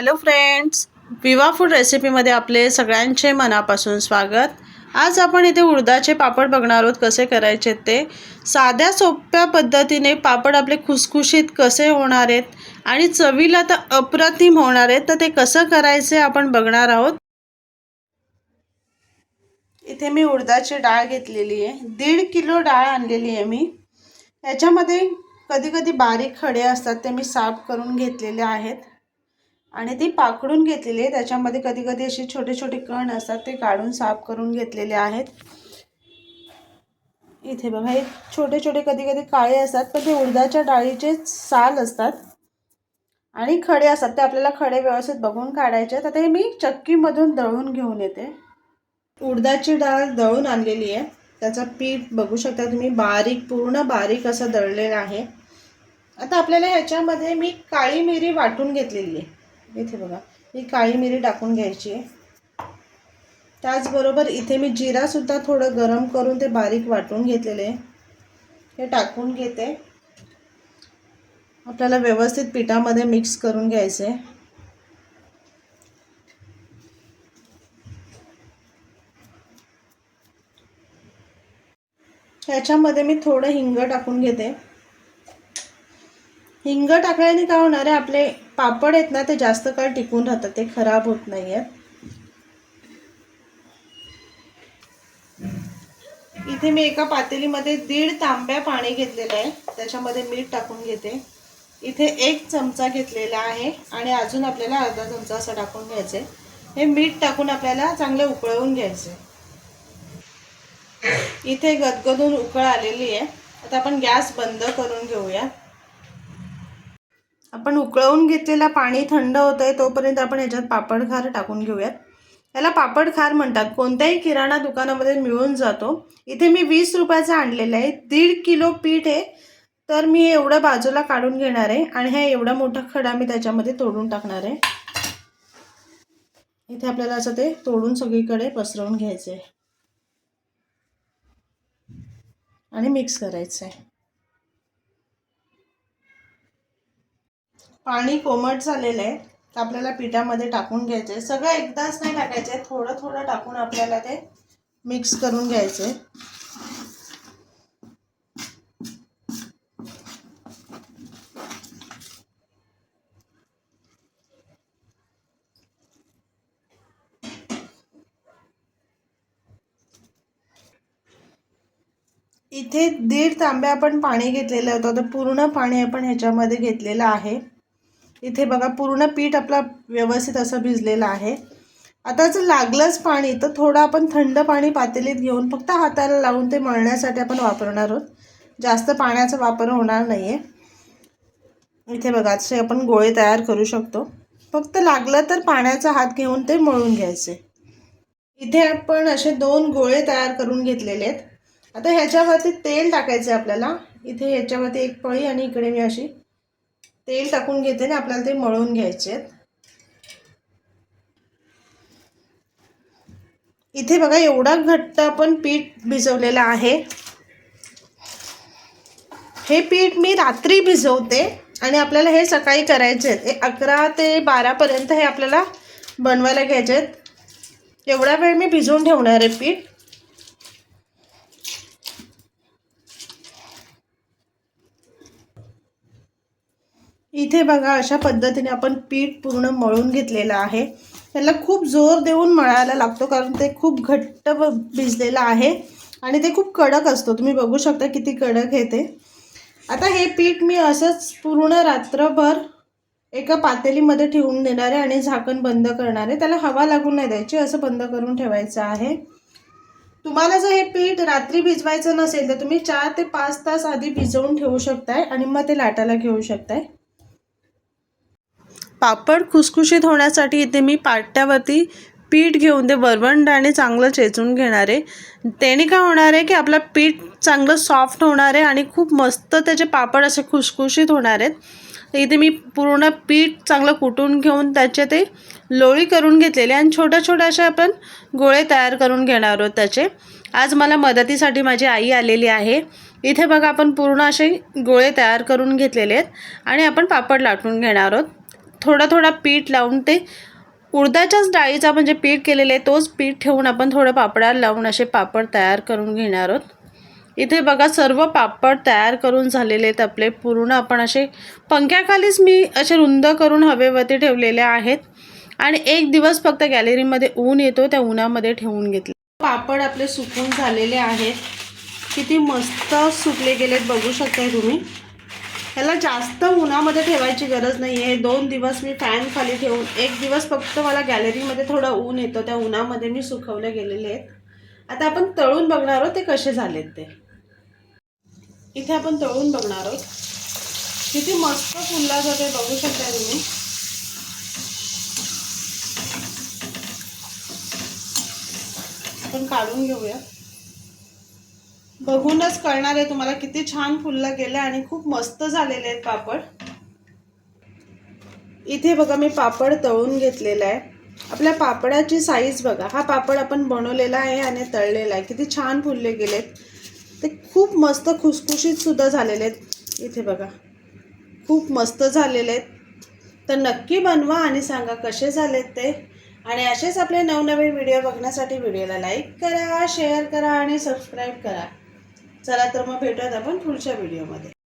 Hello friends Viva food रेसिपीमध्ये आपले सगळ्यांचे मनापासून स्वागत. आज आपण इथे उडदाचे पापड बघणार आहोत कसे करायचे ते. साध्या सोप्या पद्धतीने पापड आपले खुसखुशीत कसे होणार आहेत आणि चवीला तर अप्रतिम होणार आहेत तर ते कसं करायचे आपण बघणार आहोत. इथे मी उडदाची डाळ घेतलेली आहे. दीड किलो डाळ आणलेली आहे मी. याच्यामध्ये कधी कधी बारीक खडे असतात ते मी साफ करून घेतलेले आहेत. आणि ती पाकडून घेतलेली आहे. त्याच्यामध्ये कधी कधी असे छोटे छोटे कण असतात ते काढून साफ करून घेतलेले आहेत. इथे बघा हे छोटे छोटे कधी कधी काळे असतात पण ते उडदाच्या डाळीचे साल असतात. आणि खडे असतात ते आपल्याला खडे व्यवस्थित बघून काढायचे आहेत. ते मी चक्कीमधून दळून घेऊन येते. उडदाची डाळ दळून आणलेली आहे. त्याचं पीठ बघू शकता तुम्ही बारीक पूर्ण बारीक असं दळलेलं आहे. आता आपल्याला ह्याच्यामध्ये मी काळी मिरी वाटून घेतलेली आहे. इथे बघा. ही काळी मिरी टाकून घ्यायची आहे. त्याचबरोबर इथे मी जिरासुद्धा थोडं गरम करून ते बारीक वाटून घेतलेले हे टाकून घेते. आपल्याला व्यवस्थित पिठामध्ये मिक्स करून घ्यायचे ह्याच्यामध्ये मी थोडं हिंग टाकून घेते. हिंग टाकल्याने काय होणार आहे? आपले पापड आहेत ना ते जास्त काळ टिकून राहतात. ते खराब होत नाही आहेत इथे मी एका पातेलीमध्ये दीड तांब्या पाणी घेतलेलं आहे. त्याच्यामध्ये मीठ टाकून घेते. इथे एक चमचा घेतलेला आहे आणि अजून आपल्याला अर्धा चमचा असं टाकून घ्यायचं हे मीठ टाकून आपल्याला चांगले उकळवून घ्यायचे इथे गदगदून उकळ आलेली आहे. आता आपण गॅस बंद करून घेऊया. आपण उकळवून घेतलेला पाणी थंड होत आहे तोपर्यंत आपण ह्याच्यात पापड खार टाकून घेऊयात. याला पापड खार म्हणतात. कोणत्याही किराणा दुकानामध्ये मिळून जातो. इथे मी वीस रुपयाचा आणलेला आहे. दीड किलो पीठ आहे. तर मी हे एवढं बाजूला काढून घेणार आहे. आणि हा एवढा मोठा खडा मी त्याच्यामध्ये तोडून टाकणार आहे. इथे आपल्याला असं ते तोडून सगळीकडे पसरवून घ्यायचं आहे आणि मिक्स करायचं आहे पाणी कोमट झालेलं आहे तर आपल्याला पिठामध्ये टाकून घ्यायचं आहे सगळं एकदाच नाही टाकायचं आहे थोडं थोडं टाकून आपल्याला ते मिक्स करून घ्यायचं आहे इथे दीड तांब्या आपण पाणी घेतलेलं होतं तर पूर्ण पाणी आपण ह्याच्यामध्ये घेतलेलं आहे. इथे बघा पूर्ण पीठ आपला व्यवस्थित असं भिजलेलं आहे. आता जर लागलंच पाणी तर थोडं आपण थंड पाणी पातेलीत घेऊन फक्त हाताला लावून ते मळण्यासाठी आपण वापरणार आहोत. जास्त पाण्याचा वापर होणार नाही आहे इथे बघा असे आपण गोळे तयार करू शकतो. फक्त लागलं तर पाण्याचा हात घेऊन ते मळून घ्यायचे. इथे आपण असे दोन गोळे तयार करून घेतलेले आहेत. आता ह्याच्यावरती तेल टाकायचं आपल्याला. इथे ह्याच्यावरती एक पळी आणि इकडे मी अशी तेल टाकून घेते आणि आपल्याला ते मळून घ्यायचे आहेत. इथे बघा एवढा घट्ट आपण पीठ भिजवलेलं आहे. हे पीठ मी रात्री भिजवते आणि आपल्याला हे सकाळी करायचे आहेत. अकरा ते बारापर्यंत हे आपल्याला बनवायला घ्यायचे आहेत. एवढा वेळ मी भिजवून ठेवणार आहे पीठ. इथे बघा अशा पद्धतीने आपण पीठ पूर्ण मळून घेतलेलं आहे. त्याला खूप जोर देऊन मळायला लागतो कारण ते खूप घट्ट भिजलेलं आहे आणि ते खूप कडक असतो. तुम्ही बघू शकता किती कडक आहे ते. आता हे पीठ मी असंच पूर्ण रात्रभर एका पातेलीमध्ये ठेवून देणार आहे आणि झाकण बंद करणार आहे. त्याला हवा लागून नाही द्यायची असं बंद करून ठेवायचं आहे. तुम्हाला जर हे पीठ रात्री भिजवायचं नसेल तर तुम्ही चार ते पाच तास आधी भिजवून ठेवू शकताय आणि मग ते लाटायला घेऊ शकताय. पापड खुसखुशीत होण्यासाठी इथे मी पाट्यावरती पीठ घेऊन ते वरवंडाने चांगलं चेचून घेणार. आहे त्याने काय होणार आहे की आपलं पीठ चांगलं सॉफ्ट होणार आहे आणि खूप मस्त त्याचे पापड असे खुसखुशीत होणार आहेत. इथे मी पूर्ण पीठ चांगलं कुटून घेऊन त्याचे ते लोळी करून घेतलेले आणि छोट्या छोट्या अशा आपण गोळे तयार करून घेणार आहोत त्याचे. आज मला मदतीसाठी माझी आई आलेली आहे. इथे बघा आपण पूर्ण असे गोळे तयार करून घेतलेले आहेत आणि आपण पापड लाटून घेणार आहोत. थोडा थोडा पीठ लावून ते उडदाच्याच डाळीचा म्हणजे पीठ केलेलं आहे तोच पीठ ठेवून आपण थोडं पापडाला लावून असे पापड तयार करून घेणार आहोत. इथे बघा सर्व पापड तयार करून झालेले आहेत आपले. पूर्ण आपण असे पंख्याखालीच मी असे रुंद करून हवेवरती ठेवलेले आहेत. आणि एक दिवस फक्त गॅलरीमध्ये ऊन येतो त्या उन्हामध्ये ठेवून घेतले. पापड आपले सुकून झालेले आहेत. किती मस्त सुकले गेलेत बघू शकताय तुम्ही. ह्याला जास्त उन्हामध्ये ठेवायची गरज नाही आहे दोन दिवस मी फॅन खाली ठेवून एक दिवस फक्त मला गॅलरीमध्ये थोडं ऊन येतं त्या उन्हामध्ये मी सुकवले गेलेले आहेत. आता आपण तळून बघणार आहोत ते कसे झालेत ते. इथे आपण तळून बघणार आहोत. किती मस्त फुलला जाते बघू शकता तुम्ही. आपण काढून घेऊया. बघूनच कळणार आहे तुम्हाला किती छान फुललं गेलं आणि खूप मस्त झालेले आहेत पापड. इथे बघा मी पापड तळून घेतलेला आहे. आपल्या पापडाची साईज बघा. हा पापड आपण बनवलेला आहे आणि तळलेला आहे. किती छान फुलले गेलेत. ते खूप मस्त खुसखुशीत सुद्धा झालेले आहेत. इथे बघा. खूप मस्त झालेले आहेत. तर नक्की बनवा आणि सांगा कसे झालेत ते. आणि असेच आपले नवनवीन व्हिडिओ बघण्यासाठी व्हिडिओला लाईक करा शेअर करा आणि सबस्क्राईब करा. चला तर मग भेटूयात आपण पुढच्या व्हिडिओमध्ये.